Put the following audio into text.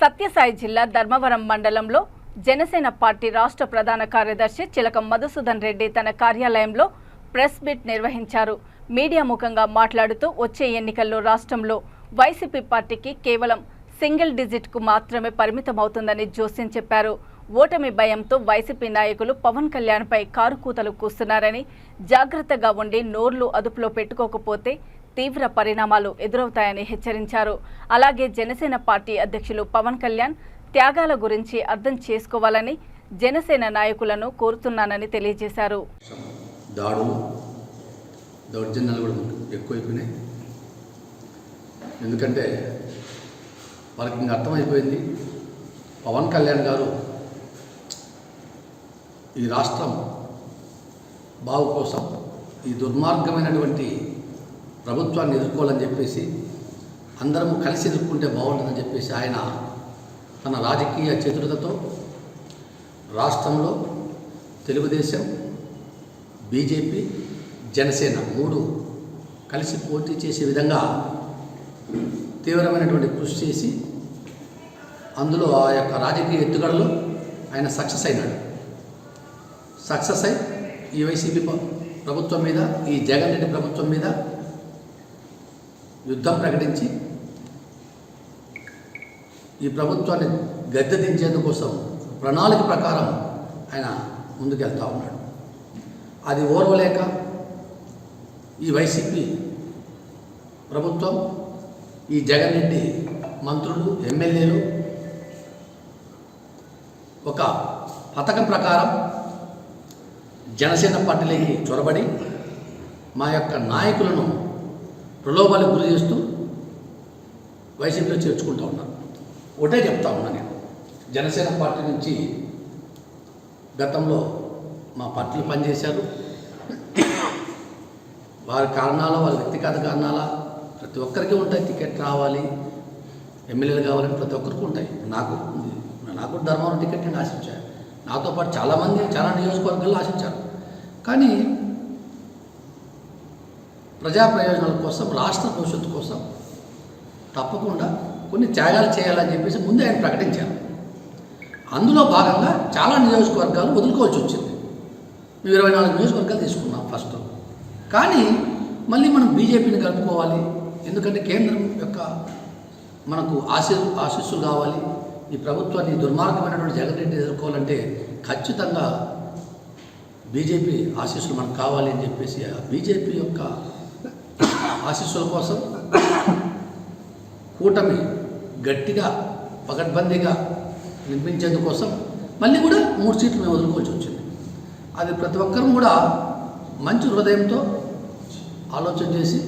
సత్యసాయి జిల్లా ధర్మవరం మండలంలో జనసేన పార్టీ రాష్ట్ర ప్రధాన కార్యదర్శి చిలకం మధుసూదన్ రెడ్డి తన కార్యాలయంలో ప్రెస్ మీట్ నిర్వహించారు. మీడియా ముఖంగా మాట్లాడుతూ వచ్చే ఎన్నికల్లో రాష్ట్రంలో వైసీపీ పార్టీకి కేవలం సింగిల్ డిజిట్కు మాత్రమే పరిమితమవుతుందని జోస్యం చెప్పారు. ఓటమి భయంతో వైసీపీ నాయకులు పవన్ కళ్యాణ్పై కారు కూతలు కూస్తున్నారని జాగ్రత్తగా ఉండి నోర్లు అదుపులో పెట్టుకోకపోతే తీవ్ర పరిణామాలు ఎదురవుతాయని హెచ్చరించారు. అలాగే జనసేన పార్టీ అధ్యక్షులు పవన్ కళ్యాణ్ త్యాగాల గురించి అర్థం చేసుకోవాలని జనసేన నాయకులను కోరుతున్నానని తెలియజేశారు. దాడులు దౌర్జన్యాలు కూడా ఎక్కువైపోయినాయి. ఎందుకంటే వాళ్ళకి ఇంకా అర్థమైపోయింది పవన్ కళ్యాణ్ గారు ఈ రాష్ట్రం బావు కోసం ఈ దుర్మార్గమైనటువంటి ప్రభుత్వాన్ని ఎదుర్కోవాలని చెప్పేసి అందరం కలిసి ఎదుర్కొంటే బాగుంటుందని చెప్పేసి ఆయన తన రాజకీయ చతురతతో రాష్ట్రంలో తెలుగుదేశం బీజేపీ జనసేన మూడు కలిసి పోటీ చేసే విధంగా తీవ్రమైనటువంటి కృషి చేసి అందులో ఆ యొక్క రాజకీయ ఎత్తుగడలో ఆయన సక్సెస్ అయినాడు. సక్సెస్ అయి ఈ వైసీపీ ప్రభుత్వం మీద ఈ జగన్ రెడ్డి ప్రభుత్వం మీద యుద్ధం ప్రకటించి ఈ ప్రభుత్వాన్ని గద్దె దించేందుకోసం ప్రణాళిక ప్రకారం ఆయన ముందుకెళ్తా ఉన్నాడు. అది ఓర్వలేక ఈ వైసీపీ ప్రభుత్వం ఈ జగన్ రెడ్డి మంత్రులు ఎమ్మెల్యేలు ఒక పథకం ప్రకారం జనసేన పార్టీలోకి చొరబడి మా యొక్క నాయకులను ప్రలోభాలకు గురి చేస్తూ వైసీపీలో చేర్చుకుంటూ ఉన్నారు ఒకటే చెప్తా ఉన్నా నేను. జనసేన పార్టీ నుంచి గతంలో మా పార్టీలు పనిచేశారు. వారి కారణాల వాళ్ళ వ్యక్తిగత కారణాల ప్రతి ఒక్కరికి ఉంటాయి. టికెట్ రావాలి. ఎమ్మెల్యేలు కావాలని ప్రతి ఒక్కరికి ఉంటాయి. నాకు నాకు ధర్మవరం టికెట్ నేను ఆశించాను నాతో పాటు చాలామంది చాలా నియోజకవర్గాల్లో ఆశించారు. కానీ ప్రజా ప్రయోజనాల కోసం రాష్ట్ర భవిష్యత్తు కోసం తప్పకుండా కొన్ని త్యాగాలు చేయాలని చెప్పేసి ముందే ఆయన ప్రకటించారు. అందులో భాగంగా చాలా నియోజకవర్గాలు వదులుకోవాల్సి వచ్చింది. మేము ఇరవై నాలుగు నియోజకవర్గాలు తీసుకున్నాం ఫస్ట్. కానీ మళ్ళీ మనం బీజేపీని కలుపుకోవాలి. ఎందుకంటే కేంద్రం యొక్క మనకు ఆశీ ఆశీస్సులు కావాలి. ఈ ప్రభుత్వాన్ని దుర్మార్గమైనటువంటి జగన్ రెడ్డి ఎదుర్కోవాలంటే ఖచ్చితంగా బీజేపీ ఆశీస్సులు మనకు కావాలి అని చెప్పేసి ఆ బీజేపీ యొక్క ఆశీస్సుల కోసం కూటమి గట్టిగా పకడ్బందీగా నిర్మించేందుకోసం మళ్ళీ కూడా మూడు సీట్లు మేము వదులుకోవాల్సి వచ్చింది. అది ప్రతి ఒక్కరూ కూడా మంచి హృదయంతో ఆలోచన చేసి